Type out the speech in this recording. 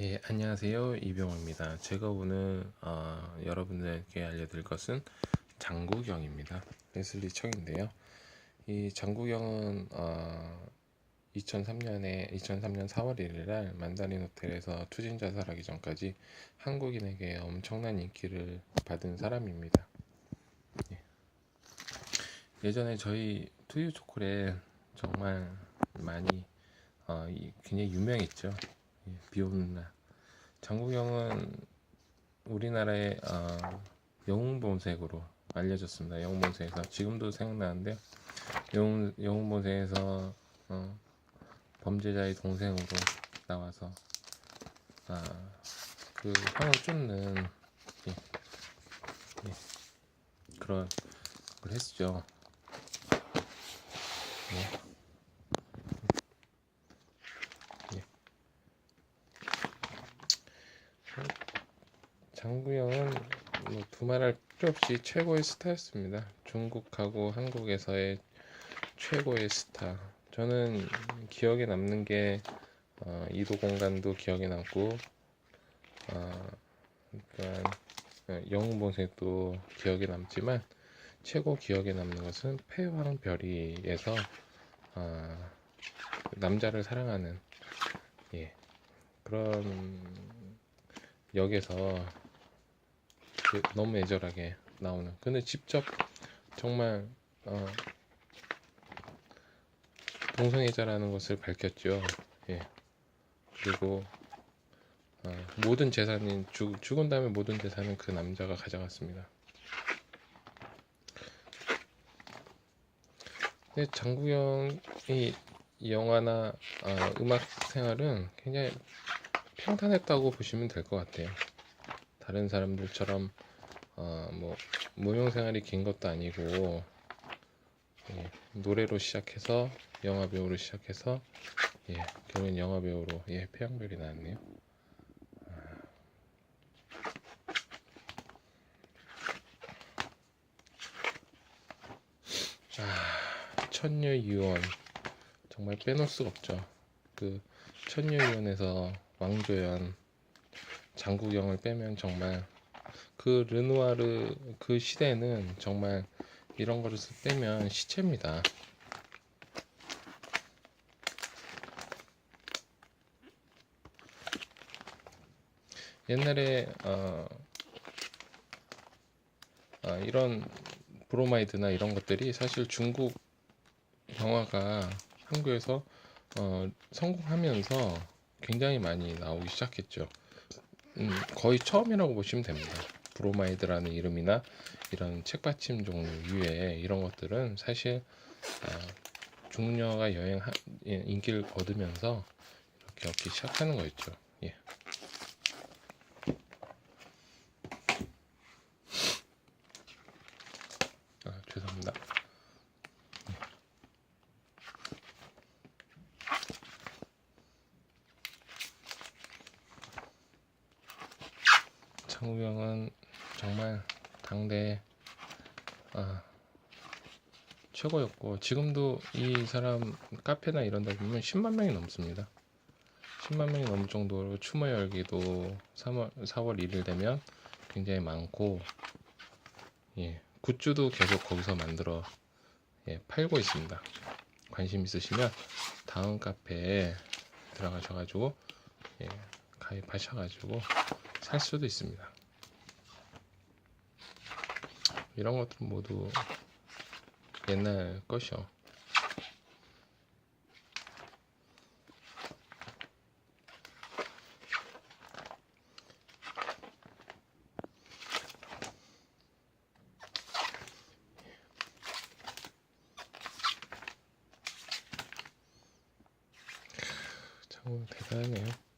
예, 안녕하세요. 이병호입니다. 제가 오늘 어, 여러분들께 알려드릴 것은 장구경입니다. 레슬리 청인데요. 이 장구경은 어, 2003년에 2003년 4월 1일 날 만다린 호텔에서 투진 자살하기 전까지 한국인에게 엄청난 인기를 받은 사람입니다. 예. 예전에 저희 투유 초콜릿 정말 많이 어, 이- 굉장히 유명했죠. 예, 비 오는 날. 장국영은 우리나라의 어, 영웅본색으로 알려졌습니다. 영웅본색에서 지금도 생각나는데요. 영웅 영웅본색에서 어, 범죄자의 동생으로 나와서 아, 그 형을 쫓는 예, 예, 그런 걸 했죠. 예. 장구영은 뭐 두말할 필요 없이 최고의 스타였습니다. 중국하고 한국에서의 최고의 스타. 저는 기억에 남는 게 어, 이도 공간도 기억에 남고, 어, 그러니까 어, 영웅본색도 기억에 남지만 최고 기억에 남는 것은 패왕별이에서 어, 남자를 사랑하는 예, 그런 역에서 그 너무 애절하게 나오는. 근데 직접 정말 어, 동성애자라는 것을 밝혔죠. 예. 그리고 어, 모든 재산인 죽, 죽은 다음에 모든 재산은 그 남자가 가져갔습니다. 근데 장구영이 영화나 어, 음악 생활은 굉장히 평탄했다고 보시면 될 것 같아요. 다른 사람들처럼 어, 뭐 무용 생활이 긴 것도 아니고 예, 노래로 시작해서 영화 배우로 시작해서 예, 결국엔 영화 배우로 예, 태양별이 나왔네요. 아, 천녀 유원 정말 빼놓을 수가 없죠. 그 천녀 유원에서 왕조연 장구경을 빼면 정말 그 르누아르 그 시대는 정말 이런 거를 빼면 시체입니다. 옛날에 어, 어, 이런 브로마이드나 이런 것들이 사실 중국 영화가 한국에서 어, 성공하면서 굉장히 많이 나오기 시작했죠. 음, 거의 처음이라고 보시면 됩니다. 브로마이드라는 이름이나 이런 책받침 종류의 이런 것들은 사실 어, 중녀가 여행 예, 인기를 얻으면서 이렇게 얻기 시작하는 거였죠. 예. 아, 죄송합니다. 장우영은 정말 당대 아, 최고였고 지금도 이 사람 카페나 이런 데 보면 10만 명이 넘습니다. 10만 명이 넘을 정도로 추모 열기도 3월 4월 1일 되면 굉장히 많고 예, 굿즈도 계속 거기서 만들어 예, 팔고 있습니다. 관심 있으시면 다음 카페에 들어가셔가지고 예, 가입하셔가지고 살 수도 있습니다. 이런 것들은 모두 옛날 것이요. 참 대단하네요.